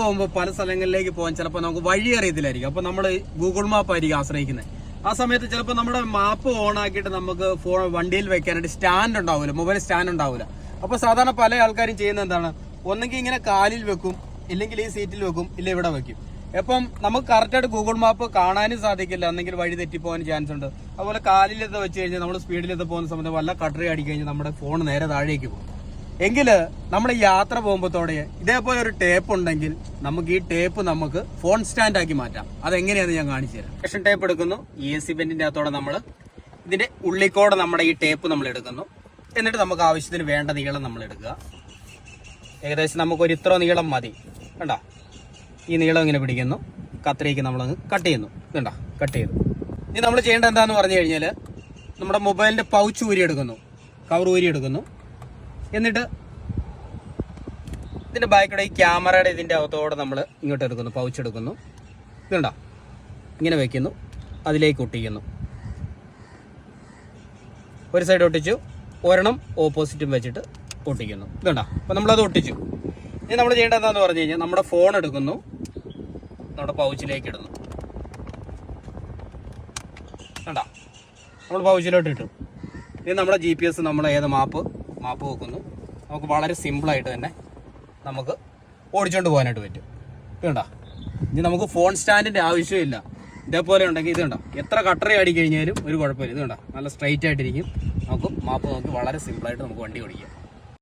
പോകുമ്പോൾ പല സ്ഥലങ്ങളിലേക്ക് പോകാൻ ചിലപ്പോൾ നമുക്ക് വഴി അറിയത്തില്ലായിരിക്കും. അപ്പോൾ നമ്മൾ ഗൂഗിൾ മാപ്പ് ആയിരിക്കും ആശ്രയിക്കുന്നത് ആ സമയത്ത് ചിലപ്പോൾ നമ്മുടെ മാപ്പ് ഓൺ ആക്കിയിട്ട് നമുക്ക് ഫോൺ വണ്ടിയിൽ വെക്കാനായിട്ട് സ്റ്റാൻഡ് ഉണ്ടാവില്ല മൊബൈൽ സ്റ്റാൻഡ് ഉണ്ടാവില്ല അപ്പോൾ സാധാരണ പല ആൾക്കാരും ചെയ്യുന്നത് എന്താണ്? ഒന്നെങ്കിൽ ഇങ്ങനെ കാലിൽ വെക്കും ഇല്ലെങ്കിൽ ഈ സീറ്റിൽ വെക്കും ഇല്ല ഇവിടെ വെക്കും. അപ്പം നമുക്ക് കറക്റ്റായിട്ട് ഗൂഗിൾ മാപ്പ് കാണാനും സാധിക്കില്ല. അല്ലെങ്കിൽ വഴി തെറ്റിപ്പോകാൻ ചാൻസ് ഉണ്ട്. അതുപോലെ കാലിലത് വെച്ച് കഴിഞ്ഞാൽ നമ്മൾ സ്പീഡിലത് പോകുന്ന സമയത്ത് വല്ല കട്ടറി അടിക്കഴിഞ്ഞാൽ നമ്മുടെ ഫോൺ നേരെ താഴേക്ക് പോകും. എങ്കിൽ നമ്മൾ യാത്ര പോകുമ്പോഴത്തോടെ ഇതേപോലെ ഒരു ടേപ്പ് ഉണ്ടെങ്കിൽ നമുക്ക് ഈ ടേപ്പ് നമുക്ക് ഫോൺ സ്റ്റാൻഡ് ആക്കി മാറ്റാം. അതെങ്ങനെയാണെന്ന് ഞാൻ കാണിച്ചു തരാം. ടേപ്പ് എടുക്കുന്നു. എസ് സി ബെന്റിന്റെ അകത്തോടെ നമ്മൾ ഇതിന്റെ ഉള്ളിക്കോടെ നമ്മുടെ ഈ ടേപ്പ് നമ്മൾ എടുക്കുന്നു. എന്നിട്ട് നമുക്ക് ആവശ്യത്തിന് വേണ്ട നീളം നമ്മൾ എടുക്കുക. ഏകദേശം നമുക്ക് ഒരു ഇത്ര നീളം മതി. കണ്ടോ? ഈ നീളം ഇങ്ങനെ പിടിക്കുന്നു. കത്രിക്ക് നമ്മളങ്ങ് കട്ട് ചെയ്യുന്നു. ഇതുണ്ടോ കട്ട് ചെയ്തു. ഇനി നമ്മൾ ചെയ്യേണ്ടത് എന്താണെന്ന് പറഞ്ഞു കഴിഞ്ഞാൽ നമ്മുടെ മൊബൈലിന്റെ പൗച്ച് ഊരി എടുക്കുന്നു. കവർ ഊരി എടുക്കുന്നു. എന്നിട്ട് ഇതിന്റെ ബാക്കിയുടെ ഈ ക്യാമറയുടെ ഇതിന്റെ അകത്തോടെ നമ്മൾ ഇങ്ങോട്ട് എടുക്കുന്നു പൗച്ചെടുക്കുന്നു ഇതുണ്ടോ ഇങ്ങനെ വെക്കുന്നു അതിലേക്ക് ഒട്ടിക്കുന്നു. ഒരു സൈഡ് ഒട്ടിച്ചു ഒരെണ്ണം ഓപ്പോസിറ്റും വെച്ചിട്ട് ഒട്ടിക്കുന്നു. ഇതുണ്ടോ അപ്പം നമ്മളത് ഒട്ടിച്ചു. ഇനി നമ്മൾ ചെയ്യേണ്ടത് എന്താണെന്ന് പറഞ്ഞു കഴിഞ്ഞാൽ നമ്മുടെ ഫോൺ എടുക്കുന്നു നമ്മുടെ പൗച്ചിലേക്ക് ഇടുന്നു. കണ്ടോ? നമ്മൾ പൗച്ചിലോട്ട് ഇട്ടു. ഇനി നമ്മുടെ ജി പി എസ് നമ്മൾ ഏത് മാപ്പ് മാപ്പ് വെക്കുന്നു. നമുക്ക് വളരെ സിമ്പിളായിട്ട് തന്നെ നമുക്ക് ഓടിച്ചുകൊണ്ട് പോകാനായിട്ട് പറ്റും. ഇതുണ്ടോ ഇനി നമുക്ക് ഫോൺ സ്റ്റാൻഡിന്റെ ആവശ്യമില്ല. ഇതേപോലെ ഉണ്ടെങ്കിൽ ഇത് കണ്ടോ? എത്ര കട്ടറി ആടി കഴിഞ്ഞാലും ഒരു കുഴപ്പമില്ല. ഇത് കണ്ടോ? നല്ല സ്ട്രൈറ്റ് ആയിട്ടിരിക്കും. നമുക്ക് മാപ്പ് നോക്കി വളരെ സിമ്പിളായിട്ട് നമുക്ക് വണ്ടി ഓടിക്കാം.